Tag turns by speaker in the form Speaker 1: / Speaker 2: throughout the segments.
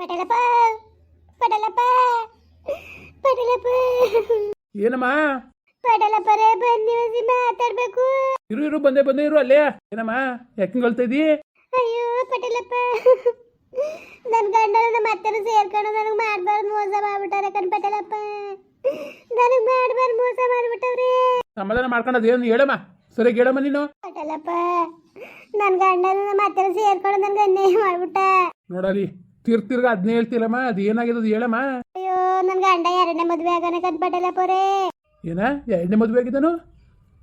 Speaker 1: ಪಟೇಲಪ್ಪ ಪಟೇಲಪ್ಪ ಪಟಲಪ್ಪ.
Speaker 2: ಏನಮ್ಮ?
Speaker 1: ಪಟೇಲಪ್ಪರೇ ಬನ್ನಿ ಮಾತಾಡಬೇಕು.
Speaker 2: ಇರು ಇರು ಬಂದೆ ಬಂದೆ ಇರು ಅಲ್ಲೇ. ಏನಮ್ಮ ಯಾಕೆ ಹೇಳ್ತಾ ಇದ್ದೀ
Speaker 1: ಅಯ್ಯೋ ಪಟೇಲಪ್ಪ. ನನ್ನ ಗಂಡನ ನಮ್ಮ ಅತ್ತೆನ ಸೇರ್ಕೊಂಡು ನನಗೆ ಮಾಡಬಾರ್ದು ಮೋಸ ಮಾಡ್ಬಿಟ್ಟಾರೆ ಕಣ್ ಪಟೇಲಪ್ಪ. ನನಗೆ ಮಾಡಬಾರ್ದು ಮೋಸ ಮಾಡ್ಬಿಟ್ಟವ್ರಿ.
Speaker 2: ಸಮಾಧಾನ ಮಾಡ್ಕೊಂಡು ಅದೇನು ಹೇಳಮ್ಮ? ಸರಿಯಾಗಿ ಹೇಳಮ್ಮ ನೀನು.
Speaker 1: ಪಟೇಲಪ್ಪ ನನ್ನ ಗಂಡನ ನಮ್ಮ ಅತ್ತೆನ ಸೇರ್ಕೊಂಡು ನನಗೆ ಅನ್ಯಾಯ ಮಾಡ್ಬಿಟ್ಟ.
Speaker 2: ನೋಡಲಿ. ತಿರ್ಗ ತಿರ್ಗ ಅದನ್ನೇ ಹೇಳ್ತಿಲ್ಲಮ್ಮ ಅದು ಏನಾಗಿದೆ ಅದು ಹೇಳಮ್ಮ.
Speaker 1: ಅಯ್ಯೋ ನನ್ ಗಂಡ ಎರಡನೇ ಮದ್ವೆ ಆಗೋಣ ಕಣ್ ಪೊರೇ.
Speaker 2: ಏನ ಎರಡನೇ ಮದುವೆ ಆಗಿದ್ದಾನು?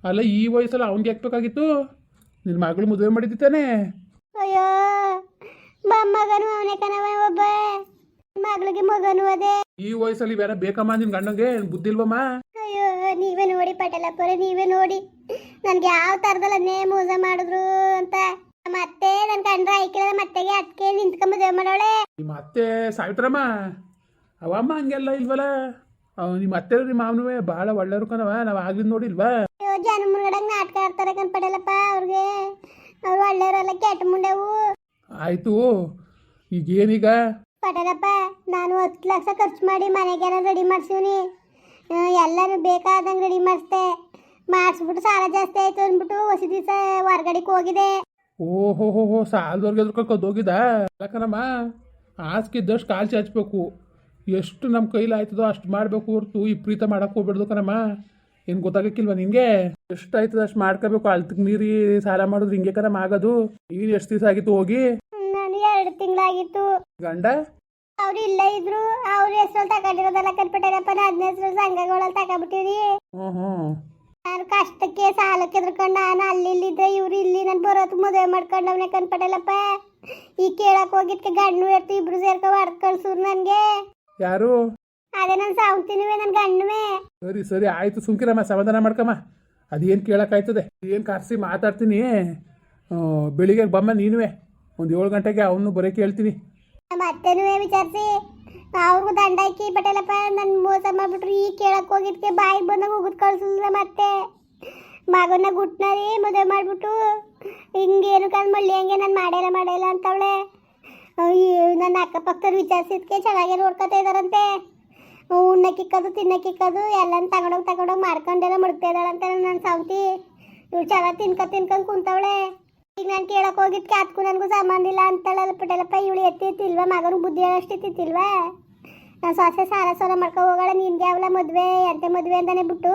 Speaker 2: ಅಲ್ಲ ಈ ವಯಸ್ಸಲ್ಲಿ ಅವನ್ಗೆ ಹಾಕ್ಬೇಕಾಗಿತ್ತು ನಿನ್ನ ಮಗಳು ಮದುವೆ ಮಾಡಿದ್ದಾನೆ
Speaker 1: ಅಯ್ಯೋ ಮೊಮ್ಮಗನು ಅವನೇ ಕನವ ಒಬ್ಬ. ಮಗಳಿಗೆ ಮಗನು ಅದೇ.
Speaker 2: ಈ ವಯಸ್ಸಲ್ಲಿ ಬೇರೆ ಬೇಕಮ್ಮ ನಿನ್ ಗಂಡಂಗೆ ಬುದ್ಧಿ ಇಲ್ವಮ್ಮ?
Speaker 1: ಅಯ್ಯೋ ನೀವೇ ನೋಡಿ ಪಟೇಲಪ್ಪರೆ ನೀವೇ ನೋಡಿ. ನನ್ಗೆ ಯಾವ ತರದಲ್ಲ ನೇ ಮೋಸ ಮಾಡಿದ್ರು ಅಂತ. ಮತ್ತೆ ನನ್ ಕಂಡ್ರ ಐಕಿಲ್ಲ ಮತ್ತೆಗೆ ಅದಕ್ಕೆ ನಿಂತ್ಕೊಂಡ್ ಮದುವೆ ಮಾಡೋಳೆ.
Speaker 2: ನಿಮ್ಮ ಅತ್ತೆ ಸಾವಿತ್ರಮ್ಮ? ಅವಮ್ಮ ಹಂಗೆಲ್ಲ ಇಲ್ವಲ್ಲ? ಅವ್ ನಿಮ್ಮ ಅತ್ತೆ ನಿಮ್ಮ ಮಾವನವೇ ಭಾಳ ಒಳ್ಳೆಯವ್ರು ಕಣವ ನಾವು ಆಗ್ಲಿಂದ ನೋಡಿಲ್ವಾ?
Speaker 1: ಅಯ್ಯೋ ಜನ ಮುನ್ಗಡಂಗ್ ನಾಟಕ ಆಡ್ತಾರೆ ಕಣ್ ಪಟೇಲಪ್ಪ ಅವ್ರಿಗೆ. ಅವ್ರು ಒಳ್ಳೆಯವರೆಲ್ಲ ಕೆಟ್ಟ ಮುಂಡೆವು.
Speaker 2: ಆಯಿತು ಈಗೇನೀಗ?
Speaker 1: ಪಡಲಪ್ಪ ನಾನು ಹತ್ತು ಲಕ್ಷ ಖರ್ಚು ಮಾಡಿ ಮನೆಗೆ ರೆಡಿ ಮಾಡ್ಸೀವ್ನಿ. ಎಲ್ಲರೂ ಬೇಕಾದಂಗೆ ರೆಡಿ ಮಾಡಿಸ್ದೆ. ಮಾಡಿಸ್ಬಿಟ್ಟು ಸಾಲ ಜಾಸ್ತಿ ಆಯ್ತು ಅಂದ್ಬಿಟ್ಟು ಹೊಸ ದಿವಸ ಹೊರ್ಗಡೆಗೆ ಹೋಗಿದೆ
Speaker 2: ಓಹೋ ಹೋ ಹೋ ಸಾಲದವ್ರಿಗೆ ಎದ್ರೂ ಕದ್ದೋಗಿದ ಯಾಕನಮ್ಮ ಹಾಸಿಗೆ ಇದ್ದಷ್ಟು ಕಾಲು ಚಾಚಬೇಕು ಎಷ್ಟು ನಮ್ಮ ಕೈಲಿ ಆಯ್ತದೋ ಅಷ್ಟು ಮಾಡಬೇಕು ಹೊರ್ತು ಪ್ರೀತ ಮಾಡಕ್ಕೆ ಹೋಗ್ಬಿಡ್ದು ಕಣಮ್ಮ. ಏನು ಗೊತ್ತಾಗಕ್ಕಿಲ್ವ ನಿಂಗೆ? ಎಷ್ಟು ಆಯ್ತದ ಅಷ್ಟು ಮಾಡ್ಕೋಬೇಕು? ಅಳ್ತಕ್ಕೆ ನೀರಿ ಸಾಲ ಮಾಡೋದು ಹಿಂಗೆ ಕಣಮ್ಮ ಆಗೋದು? ಈಗ ಎಷ್ಟು ದಿವಸ ಆಗಿತ್ತು ಹೋಗಿ?
Speaker 1: ನಾನು ಎರಡು ತಿಂಗಳಾಗಿತ್ತು.
Speaker 2: ಗಂಡ?
Speaker 1: ಅವ್ರು ಇಲ್ಲ ಇದ್ರು. ಅವ್ರ ಹೆಸರು ತಗೊಂಡಿರೋದಲ್ಲ ಕಟ್ಬಿಟ್ಟಾರಪ್ಪ ಹದಿನೈದು ಸಂಘಗಳಲ್ಲಿ ತಗೊಂಡ್ಬಿಟ್ಟಿವ್ರಿ
Speaker 2: ಹ್ಞೂ ಹ್ಞೂ
Speaker 1: ನಾನು ಕಷ್ಟಕ್ಕೆ ಸಾಲಕ್ಕೆ ಎದ್ರಕೊಂಡು ನಾನು ಅಲ್ಲಿ ಇಲ್ಲಿದ್ರೆ ಇವ್ರು ಇಲ್ಲಿ ನಾನು ಬರೋದು ಮದುವೆ ಮಾಡ್ಕೊಂಡವ್ನೆ ಕನ್ಪಟಲ್ಲಪ್ಪ ಈ ಕೇಳಕ್ ಹೋಗಿದ್ಕೆ ಗಂಡು ಎರ್ತು ಇಬ್ರು ಸೇರ್ಕೊ ಹೊಡ್ದ್ ಕಳ್ಸೂರು ನನಗೆ.
Speaker 2: ಯಾರು?
Speaker 1: ಅದೇ ನಾನು ಸಾವ್ತಿನಿವೆ ನನ್ನ ಗಂಡುವೆ.
Speaker 2: ಸರಿ ಸರಿ ಆಯ್ತು ಸುಮ್ಕಿರಮ್ಮ ಸಮಾಧಾನ ಮಾಡ್ಕಮ್ಮ. ಅದೇನು ಕೇಳೋಕ್ಕಾಯ್ತದೆ? ಏನು ಕಾರ್ಸಿ ಮಾತಾಡ್ತೀನಿ? ಆ, ಬೆಳಿಗ್ಗೆ ಬಮ್ಮ ನೀನುವೆ. ಒಂದು ಏಳು ಗಂಟೆಗೆ ಅವನು ಬರೋಕೆ ಹೇಳ್ತೀನಿ
Speaker 1: ಮತ್ತೇನು ವಿಚಾರಿಸಿ? ಅವ್ರಿಗೂ ದಂಡ ಹಾಕಿ ಬಟ್ಟೆಲ್ಲಪ್ಪ ನನ್ನ ಮೋಸ ಮಾಡ್ಬಿಟ್ರು. ಈ ಕೇಳಕ್ಕೆ ಹೋಗಿದ್ಕೆ ಬಾಯಿಗೆ ಬಂದಾಗ ಹೋಗುದ್ ಕಳ್ಸಲ್ಲ ಮತ್ತೆ. ಮಗನ ಗುಟ್ನರಿ ಮದುವೆ ಮಾಡ್ಬಿಟ್ಟು, ಹಿಂಗೇನು ಕಂದ್ ಮಳ್ಳಿ ಹಂಗೆ ನಾನು ಮಾಡೇಲ್ಲ ಮಾಡೇಲ್ಲ ಅಂತವಳೆ. ನನ್ನ ಅಕ್ಕಪಕ್ಕದವ್ರು ವಿಚಾರಿಸಿದ್ಕೆ ಚೆನ್ನಾಗಿ ನೋಡ್ಕೊತಾ ಇದಾರಂತೆ. ಉಣ್ಣಕ್ಕಿಕ್ಕದು ತಿನ್ನಕ್ಕಿಕ್ಕದು ಎಲ್ಲನ ತಗೊಂಡೋಗಿ ತಗೊಂಡೋಗಿ ಮಾಡ್ಕೊಂಡೆಲ್ಲ ಮಡ್ತಾ ಇದ್ದಾಳಂತೆ ನನ್ನ ಸಾವ್ತಿ ಇವ್ಳು ಚೆನ್ನಾಗಿ ತಿನ್ಕೊ, ತಿನ್ಕೊಂಡು ಕುಂತವಳೆ. ಈಗ ನಾನು ಕೇಳಕ್ ಹೋಗಿದ್ಕೆ ಅದಕ್ಕೂ ನನಗೂ ಸಂಬಂಧ ಇಲ್ಲ ಅಂತಾಳಲ್ಲ ಪಟೇಲಪ್ಪ ಇವಳು ಎತ್ತಿತ್ತಿಲ್ವಾ ಮಗನು ಬುದ್ಧಿ ಅಷ್ಟು ಎತ್ತಿತ್ತಿಲ್ವ ನಾನು ಸೊಸೆ ಸಾಲ ಸೋಲ ಮಾಡ್ಕೊ ಹೋಗೋಳ ನಿನ್ಗೆ ಅವಳ ಮದುವೆ ಎಂತೆ ಮದುವೆ ಅಂತಾನೆ ಬಿಟ್ಟು.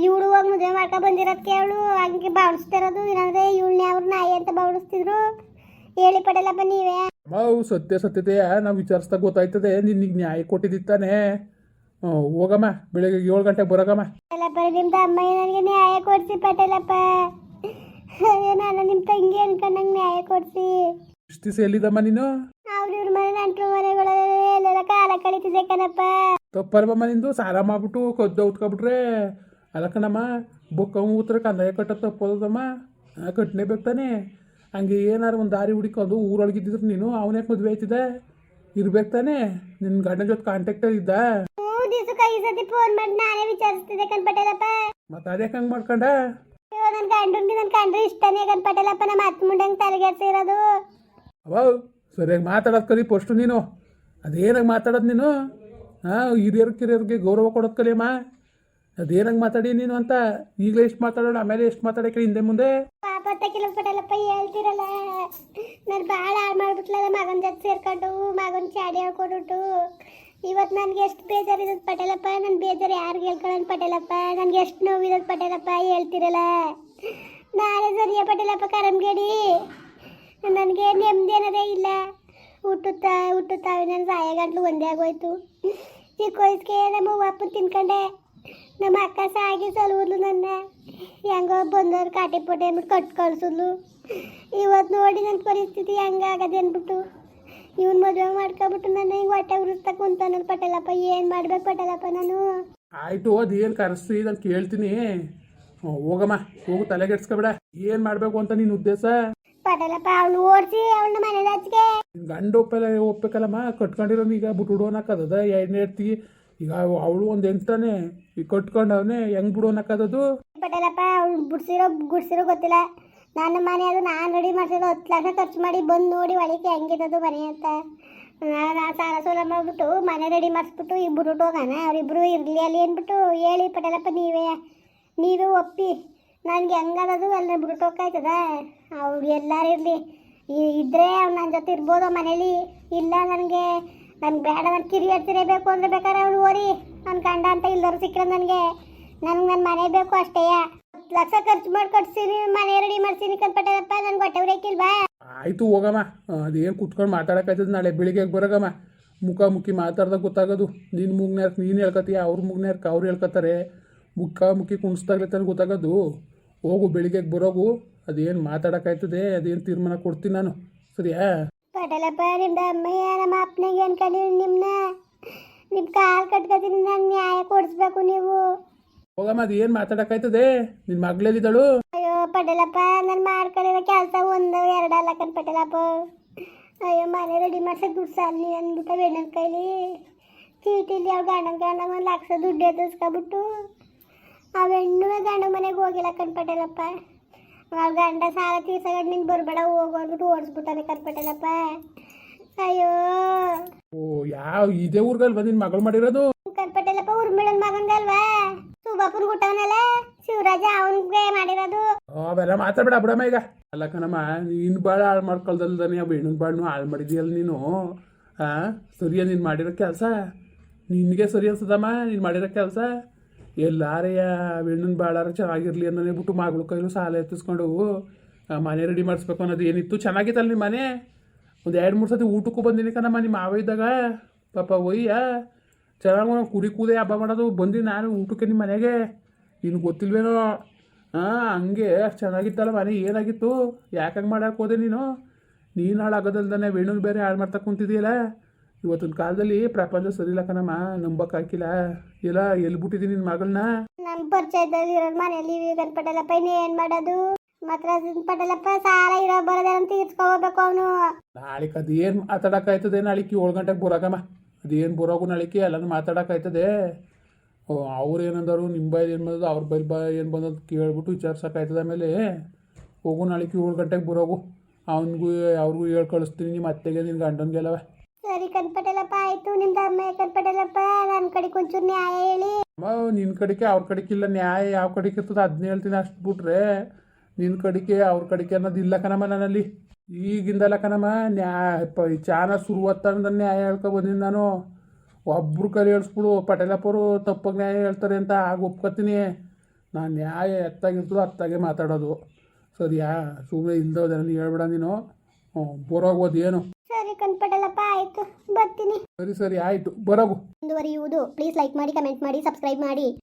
Speaker 1: ಇವಳು ಹೋಗಿ ಮದುವೆ ಮಾಡ್ಕೊ ಬಂದಿರೋದಕ್ಕೆ ಅವಳು ಹಂಗೆ ಬಾವಣಿಸ್ತಿರೋದು ಇಲ್ಲಾಂದ್ರೆ ಇವಳನ್ನೇ ಅವ್ರು ನಾಯಿ ಅಂತ ಬಾವಣಿಸ್ತಿದ್ರು ಹೇಳಿ ಪಟೇಲಪ್ಪ ನೀವೇ.
Speaker 2: ಅವು ಸತ್ಯ ಸತ್ಯತೆ ನಾವು ವಿಚಾರಿಸ್ದಾಗ ಗೊತ್ತಾಯ್ತದೆ ನಿನಗೆ ನ್ಯಾಯ ಕೊಟ್ಟಿದ್ದಾನೆ ಹೋಗಮ್ಮ ಬೆಳಗ್ಗೆ ಏಳು ಗಂಟೆಗೆ ಬರೋಗಮ್ಮ.
Speaker 1: ಪಟೇಲಪ್ಪ ನಿಮ್ದು ಅಮ್ಮ ನನಗೆ ನ್ಯಾಯ ಕೊಡ್ಸಿ ಪಟೇಲಪ್ಪ ನಾನು ನಿಮ್ಮ ತಂಗಿ ಅನ್ಕೊಂಡಂಗೆ ನ್ಯಾಯ ಕೊಡ್ಸಿ.
Speaker 2: ಇಷ್ಟು ದಿವಸ ಎಲ್ಲಿದ್ದಮ್ಮ ನೀನು?
Speaker 1: ಅವ್ರ ಇವ್ರ ಮನೆ ನಂಟ್ರು ಮನೆಗಳಲ್ಲಿ ಎಲ್ಲೆಲ್ಲ ಕಾಲ ಕಳೀತಿದೆ ಕಣಪ್ಪ.
Speaker 2: ತಪ್ಪಲ್ವಮ್ಮ ನಿಂದು? ಸಾಲ ಮಾಡ್ಬಿಟ್ಟು ಕದ್ದು ಉತ್ಕೊಬಿಟ್ರೆ ಅಲ್ಲ ಕಣಮ್ಮ ಬೊಕ್ಕ ಊತ್ರ ಕಂದಾಯ ಕಟ್ಟ ತಪ್ಪೋದಮ್ಮ ಕಟ್ಟಲೇಬೇಕು ತಾನೆ. ಹಂಗೆ ಏನಾರು ಒಂದು ದಾರಿ ಹುಡುಕೊಂಡು ಊರೊಳಗಿದ್ದಿದ್ರು ನೀನು ಅವನೇ ಮದುವೆ ಆಯ್ತಿದೆ ಇರ್ಬೇಕು ತಾನೆ. ನಿನ್ನ ಗಂಡನ ಜೊತೆ ಕಾಂಟ್ಯಾಕ್ಟಲ್ಲಿ ಇದ್ದ?
Speaker 1: ಮೂರು ದಿವಸಕ್ಕೆ ಐದು ಸತಿ ಫೋನ್ ಮಾಡಿ ನಾನೇ ವಿಚಾರಿಸ್ತಿದ್ದೆ ಕಣ್ ಪಟೇಲಪ್ಪ.
Speaker 2: ಮತ್ತೆ ಅದೇ ಹಂಗೆ ಮಾಡ್ಕೊಂಡ?
Speaker 1: ಅಯ್ಯೋ ನನ್ನ ಗಂಡನ್ಗೆ ನನ್ನ ಕಂಡ್ರೆ ಇಷ್ಟನೇ ಗನ್ ಪಟೇಲಪ್ಪ ನಮ್ಮ ಅತ್ತ ಮುಂಡಂಗೆ ತಲೆಗೆಡ್ಸಿರೋದು
Speaker 2: ಅವ ಸರಿಯಾಗಿ ಮಾತಾಡೋದು ಕಲಿ ಫಸ್ಟು ನೀನು. ಅದೇನಾಗ ಮಾತಾಡೋದು ನೀನು? ಹಾಂ ಹಿರಿಯರ್ ಕಿರಿಯರಿಗೆ ಗೌರವ ಕೊಡೋದು ಕಲಿಯಮ್ಮ ಅದೇನಾಗ ಮಾತಾಡಿ ನೀನು ಅಂತ? ಈಗಲೇ ಎಷ್ಟು ಮಾತಾಡೋಣ ಆಮೇಲೆ ಎಷ್ಟು ಮಾತಾಡಕ್ಕೆ ಹಿಂದೆ ಮುಂದೆ.
Speaker 1: ಪಾಪ ತಕ್ಕಿಲ್ಲ ಪಟೇಲಪ್ಪ ಹೇಳ್ತಿರಲ್ಲ. ನಾನು ಭಾಳ ಹಾಳು ಮಾಡ್ಬಿಟ್ಲಲ್ಲ ಮಗನ ಜೊತೆ ಸೇರ್ಕೊಂಡು ಮಗನ ಚಾಡಿ ಹೇಳ್ಕೊಟ್ಬಿಟ್ಟು ಇವತ್ತು ನನಗೆ ಎಷ್ಟು ಬೇಜಾರಿರೋದು ಪಟೇಲಪ್ಪ. ನನ್ನ ಬೇಜಾರು ಯಾರಿಗೆ ಹೇಳ್ಕೊಳ್ಳೋಣ ಪಟೇಲಪ್ಪ. ನನಗೆ ಎಷ್ಟು ನೋವಿರೋದು ಪಟೇಲಪ್ಪ ಹೇಳ್ತಿರಲ್ಲ. ನಾಳೆ ಸರಿಯ ಪಟೇಲಪ್ಪ ಕರಂಗೇಡಿ ನನಗೆ ನೆಮ್ಮದಿ ಅನ್ನೋದೇ ಇಲ್ಲ. ಹುಟ್ಟುತ್ತಾ ಹುಟ್ಟುತ್ತಾವೆ ನನ್ನ ಸಾಯ ಗಂಟ್ಲು ಒಂದೇ ಆಗೋಯ್ತು. ಚಿಕ್ಕ ವಯಸ್ಸಿಗೆ ನಮ್ಮ ಅಪ್ಪನ ತಿನ್ಕೊಂಡೆ. ನಮ್ಮ ಅಕ್ಕ ಸಾಗಿ ಸಲುವುದ್ಲು ನನ್ನ. ಹೆಂಗೋ ಬಂದವ್ರು ಕಾಟಿ ಪೊಟೆ ಅಂದ್ಬಿಟ್ಟು ಕಟ್ ಇವತ್ತು ನೋಡಿ ನನ್ನ ಪರಿಸ್ಥಿತಿ ಹೆಂಗಾಗದೆ ಅಂದ್ಬಿಟ್ಟು. ಇವನ್ ಮದುವೆ ಮಾಡ್ಕೊಬಿಟ್ಟು ನನ್ನ ಹಿಂಗೆ ಹೊಟ್ಟೆ ಉರಿಸ್ತಾ ಕುಂತಾನ ಪಟೇಲಪ್ಪ. ಏನು ಮಾಡ್ಬೇಕು ಪಟೇಲಪ್ಪ ನಾನು?
Speaker 2: ಆಯಿತು ಅದೇನು ಕರೆಸಿ ನಾನು ಕೇಳ್ತೀನಿ. ಹೋಗಮ್ಮ ಹೋಗು ತಲೆಗೆಡ್ಸ್ಕೊಬೇಡ ಏನು ಮಾಡ್ಬೇಕು ಅಂತ ನಿನ್ನ ಉದ್ದೇಶ?
Speaker 1: ಪಟೇಲಪ್ಪ ಅವಳು ಓಡಿಸಿ ಅವಳನ್ನ ಮನೇಲಿ ಹಚ್ಚಿಗೆ
Speaker 2: ನಿನ್ ಗಂಡ ಒಪ್ಪಲ್ಲ ಒಪ್ಪಬೇಕಲ್ಲಮ್ಮ ಕಟ್ಕೊಂಡಿರೋ ಈಗ ಬಿಟ್ಟು ಅನ್ನಕ್ಕದ ಎಣ್ಣೆ ಇರ್ತಿ ಈಗ ಅವಳು ಒಂದು ಎಂಟಾನೆ ಈಗ ಕಟ್ಕೊಂಡವನೇ ಹೆಂಗ್ ಬಿಡು ಅನ್ನಕ್ಕದದು
Speaker 1: ಪಟೇಲಪ್ಪ ಅವ್ಳು ಬಿಡ್ಸಿರೋ ಗುಡ್ಸಿರೋ ಗೊತ್ತಿಲ್ಲ. ನನ್ನ ಮನೆ ಅದು ನಾನು ರೆಡಿ ಮಾಡ್ಸಿರೋ ಹತ್ತು ಲಕ್ಷ ಖರ್ಚು ಮಾಡಿ ಬಂದು ನೋಡಿ ಒಳಗೆ ಹೆಂಗಿದ್ದದು ಮನೆ ಅಂತ. ನಾನು ಸಾಲ ಸೋಲ ಮಾಡಿಬಿಟ್ಟು ಮನೆ ರೆಡಿ ಮಾಡಿಸ್ಬಿಟ್ಟು ಇಬ್ಬರು ಹೋಗೋಣ. ಅವರಿಬ್ಬರು ಇರಲಿ ಅಲ್ಲಿ ಅಂದ್ಬಿಟ್ಟು ಹೇಳಿ ಪಟೇಲಪ್ಪ, ನೀವೇ ನೀವೇ ಒಪ್ಪಿ. ನನಗೆ ಹೆಂಗದದು ಅಲ್ಲಿ ಬಿಟ್ಟು ಹೋಗ್ತದ ಅವ್ರು ಎಲ್ಲರೂ ಇರಲಿ. ಇದ್ರೆ ಅವ್ನು ನನ್ನ ಜೊತೆ ಇರ್ಬೋದು ಮನೇಲಿ? ಇಲ್ಲ ನನಗೆ, ನನ್ಗೆ ಬೇಡ ನನ್ನ ಕಿರಿಯರ್ ಬೇಕು ಅಂದ್ರೆ ಬೇಕಾದ್ರೆ ಅವ್ನು ಓರಿ ನನ್ನ ಗಂಡ ಅಂತ ಇಲ್ಲದವ್ರು ಸಿಕ್ಕರೆ ನನಗೆ. ನನಗೆ ನನ್ನ ಮನೆ ಬೇಕು ಅಷ್ಟೇ ಹತ್ತು ಲಕ್ಷ ಖರ್ಚು ಮಾಡಿ ಕಟ್ಸಿನಿ ಮನೆ ರೆಡಿ ಮಾಡ್ಸೀನಿ ಕಂದ್ಪಟ್ಟದಪ್ಪ ನನ್ಗೆ ಹೊಟ್ಟೆ ಬಾ
Speaker 2: ಆಯಿತು ಹೋಗಮ್ಮ ಅದೇನು ಕುತ್ಕೊಂಡು ಮಾತಾಡೋಕ್ಕಾಯ್ತದ ನಾಳೆ ಬೆಳಿಗ್ಗೆ ಬರೋಗಮ್ಮ. ಮುಖ ಮುಖಿ ಮಾತಾಡ್ದಾಗ ಗೊತ್ತಾಗೋದು. ನಿನ್ನ ಮುಗ್ನೇರ್ಕ್ ನೀನು ಹೇಳ್ಕತ್ತೀಯ ಅವ್ರ ಮುಗ್ನೇರ್ಕ್ ಅವ್ರು ಹೇಳ್ಕೊತಾರೆ ಮುಖ ಮುಖಿ ಕುಣಿಸ್ದಾಗ್ಲೇ ಗೊತ್ತಾಗೋದು. ಹೋಗು ಬೆಳಿಗ್ಗೆ ಬರೋಗು. ಅದೇನು ಮಾತಾಡೋಕ್ಕಾಯ್ತದೆ ಅದೇನು ತೀರ್ಮಾನ ಕೊಡ್ತೀನಿ ನಾನು. ಸರಿಯಾ?
Speaker 1: ಪಟಲಪ್ಪ ನಿಮ್ದು ಅಮ್ಮಯ್ಯ ನಮ್ಮ ಅಪ್ಪನಿಗೆ ಅನ್ಕೊಂಡು ನಿಮ್ಮನ್ನ ನಿಮ್ಮ ಕಾಲು ಕಟ್ಕೊತೀನಿ ನಾನು ನ್ಯಾಯ ಕೊಡಿಸ್ಬೇಕು ನೀವು.
Speaker 2: ಹೋಗಮ್ಮ ಏನ್ ಮಾತಾಡಕಾಯ್ತದೆ ನಿನ್ ಮಗಳೇಲಿದ್ದಾಳು
Speaker 1: ಅಯ್ಯೋ ಪಡಲಪ್ಪ ನಾನು ಮಾಡ್ಕೊಂಡಿರೋ ಕೆಲಸ ಒಂದು ಎರಡಲ್ಲ ಕಣ್ ಪಟೇಲಪ್ಪ. ಅಯ್ಯೋ ಮನೆ ರೆಡಿ ಮಾಡ್ಸಕ್ ದುಡ್ಡು ಸಾಲಿ ಅಂದ್ಬಿಟ್ಟು ಹೆಣ್ಣನ ಕೈಲಿ. ಚೀಟಿಲಿ ಅವ್ಳು ಗಂಡನ ಗಂಡ ಒಂದು ಲಕ್ಷ ದುಡ್ಡು ಎತ್ತಿಸ್ಕೊಬಿಟ್ಟು ಆ ಹೆಣ್ಣು ಗಂಡ ಮನೆಗೆ ಹೋಗಿಲ್ಲ ಕಣ್ ಪಟೇಲಪ್ಪ. ಅವ್ಳ ಗಂಡ ಸಾಲ ತೀರ್ಸಗಡ್ ನಿನ್ ಬರ್ಬೇಡ ಹೋಗು ಅಂದ್ಬಿಟ್ಟು ಓಡಿಸ್ಬಿಟ್ಟಾನೆ ಕಣ್ ಪಟೇಲಪ್ಪ. ಅಯ್ಯೋ.
Speaker 2: ಓ ಯಾವ ಇದೇ ಊರ್ಗಲ್ವಾ ನಿನ್ನ ಮಗಳು ಮಾಡಿರೋದು?
Speaker 1: ಕರ್ಪಟೇಲಪ್ಪ ಉರ್ಮಿಳನ್ ಮಗನ್ಗಲ್ವಾ ಸುಬಾಪುರ್ ಕೊಟ್ಟವನಲ್ಲ ಶಿವರಾಜ ಅವನ್ಗೆ ಮಾಡಿರೋದು.
Speaker 2: ಅವೆಲ್ಲ ಮಾತಾಡ್ಬೇಡ ಬಿಡಮ್ಮ ಈಗ. ಅಲ್ಲ ಕಣಮ್ಮ, ನೀನು ಭಾಳ ಹಾಳು ಮಾಡ್ಕೊಳ್ದಲ್ದಾನೆ ಆ ಹೆಣ್ಣು ಬಾಳನು ಹಾಳು ಮಾಡಿದ್ಯಲ್ಲ ನೀನು? ಆ ಸರಿಯ ನೀನು ಮಾಡಿರೋ ಕೆಲಸ? ನಿನಗೆ ಸರಿ ಅನ್ಸದಮ್ಮ, ನೀನು ಮಾಡಿರೋ ಕೆಲಸ? ಎಲ್ಲಾರೆಯ ಹೆಣ್ಣನ್ ಬಾಳಾರ ಚೆನ್ನಾಗಿರ್ಲಿ ಅಂತ ಬಿಟ್ಟು ಮಗಳು ಕೈಲು ಸಾಲ ಎತ್ತಿಸ್ಕೊಂಡು ಮನೆ ರೆಡಿ ಮಾಡಿಸ್ಬೇಕು ಅನ್ನೋದು ಏನಿತ್ತು? ಚೆನ್ನಾಗಿತ್ತಲ್ಲ ನಿಮ್ಮ ಮನೆ? ಒಂದು ಎರಡು ಮೂರು ಸತಿ ಊಟಕ್ಕೂ ಬಂದಿನಿ ಕಣಮ್ಮ ನಿಮ್ಮ ಮಾವ ಇದ್ದಾಗ. ಪಾಪ ಒಯ್ಯ. ಚೆನ್ನಾಗಿ ಕುರಿ ಕೂದೆ ಹಬ್ಬ ಮಾಡೋದು ಬಂದು ನಾನು ಊಟಕ್ಕೆ ನಿಮ್ಮ ಮನೆಗೆ. ಇನ್ನು ಗೊತ್ತಿಲ್ವೇನೋ? ಹಾಂ ಹಂಗೆ ಚೆನ್ನಾಗಿತ್ತಲ್ಲ ಮನೆ ಏನಾಗಿತ್ತು? ಯಾಕಂಗೆ ಹಂಗೆ ಮಾಡಕ್ಕೆ ಹೋದೆ ನೀನು? ನೀನು ಹಾಳಾಗೋದಲ್ದಾನೆ ವೇಣು ಬೇರೆ ಹಾಳು ಮಾಡ್ತಾ ಕುಂತಿದೆಯಲ್ಲ? ಇವತ್ತಿನ ಕಾಲದಲ್ಲಿ ಪ್ರಪಂಚ ಸರಿಯಿಲ್ಲ ಕಣಮ್ಮ ನಂಬಕ್ ಹಾಕಿಲ್ಲ. ಇಲ್ಲ ಎಲ್ಲಿ ಬಿಟ್ಟಿದ್ದೀನಿ ನಿನ್ನ ಮಗಳನ್ನ
Speaker 1: ನಮ್ಮ ಪರಿಚಯದಲ್ಲಿ ಇರೋ ಮನೆಯಲ್ಲಿ ಗಣಪಟೇಲಪ್ಪ ಇನ್ನೇ ಏನು ಮಾಡೋದು? ಮಾತ್ರ ಪಟೇಲಪ್ಪ ಸಾಲ ಇರೋ ಬರೋದಂತ ತೀರ್ಸ್ಕೋಬೇಕು ಅವನು.
Speaker 2: ನಾಳಿಗೆ ಅದು ಏನು ಮಾತಾಡೋಕ್ಕಾಯ್ತದೆ ನಾಳೆ ಏಳು ಗಂಟೆಗೆ ಬರೋಕಮ್ಮ. ಅದೇನು ಬರೋಗು ನಳಿಕೆ? ಎಲ್ಲನೂ ಮಾತಾಡೋಕ್ಕಾಯ್ತದೆ ಓ ಅವ್ರು ಏನಂದರು ನಿಮ್ಮ ಬೈಲ್ ಏನು ಬಂದದ್ದು ಅವ್ರ ಬೈಲ್ ಬಾ ಏನು ಬಂದದ್ದು ಕೇಳ್ಬಿಟ್ಟು ವಿಚಾರಿಸೋಕ್ಕಾಯ್ತದ ಆಮೇಲೆ ಹೋಗು ನಳಿಕೆ ಏಳು ಗಂಟೆಗೆ ಬರೋಗು ಅವನಿಗೂ ಅವ್ರಿಗೂ ಹೇಳಿ ಕಳಿಸ್ತೀನಿ ನಿಮ್ಮ ಅತ್ತೆಗೆ ನಿನ್ನ ಗಂಡನಿಗೆಲ್ಲವ
Speaker 1: ಸರಿ ಕನ್ಪಟಲಪ್ಪ ಆಯ್ತು. ನಿಮ್ದು ಅಮ್ಮ ಕನ್ಪಟಲಪ್ಪ? ನನ್ನ ಕಡೆ ಒಂಚೂರು ನ್ಯಾಯ ಹೇಳಿ.
Speaker 2: ಅಮ್ಮ ನಿನ್ನ ಕಡೆಗೆ ಅವ್ರ ಕಡೆಗಿಲ್ಲ ನ್ಯಾಯ. ಯಾವ ಕಡೆಗೆ ಇರ್ತದೆ ಅದನ್ನ ಹೇಳ್ತೀನಿ ಅಷ್ಟು ಬಿಟ್ರೆ. ನಿನ್ನ ಕಡೆಗೆ ಅವ್ರ ಕಡೆಗೆ ಅನ್ನೋದು ಇಲ್ಲ ಕಣಮ್ಮ ನನ್ನಲ್ಲಿ. ಈಗಿಂದಲ್ಲ ಕಣಮ್ಮ ನ್ಯಾಯ ಪ ಚಾನ ಶುರುವತ್ತಂದ ನ್ಯಾಯ ಹೇಳ್ಕೊ ಬಂದೀನಿ ನಾನು. ಒಬ್ರು ಕೈ ಹೇಳ್ಸ್ಬಿಡು ಪಟೇಲಪ್ಪರು ತಪ್ಪಾಗಿ ನ್ಯಾಯ ಹೇಳ್ತಾರೆ ಅಂತ ಆಗ ಒಪ್ಕೊತೀನಿ. ನಾನು ನ್ಯಾಯ ಎತ್ತಾಗಿರ್ತದೋ ಅತ್ತಾಗೆ ಮಾತಾಡೋದು. ಸರಿಯಾ? ಸುಮ್ಮನೆ ಇಲ್ದೋದೇನು ಹೇಳ್ಬೇಡ ನೀನು. ಹ್ಞೂ ಬರೋಗೋದು ಏನು?
Speaker 1: ಸರಿ ಕಣ್ಪಟಲಪ್ಪ ಆಯ್ತು ಬರ್ತೀನಿ.
Speaker 2: ಸರಿ ಸರಿ ಆಯಿತು ಬರೋಗು.
Speaker 1: ಮುಂದುವರಿಯುವುದು. ಪ್ಲೀಸ್ ಲೈಕ್ ಮಾಡಿ ಕಮೆಂಟ್ ಮಾಡಿ ಸಬ್ಸ್ಕ್ರೈಬ್ ಮಾಡಿ.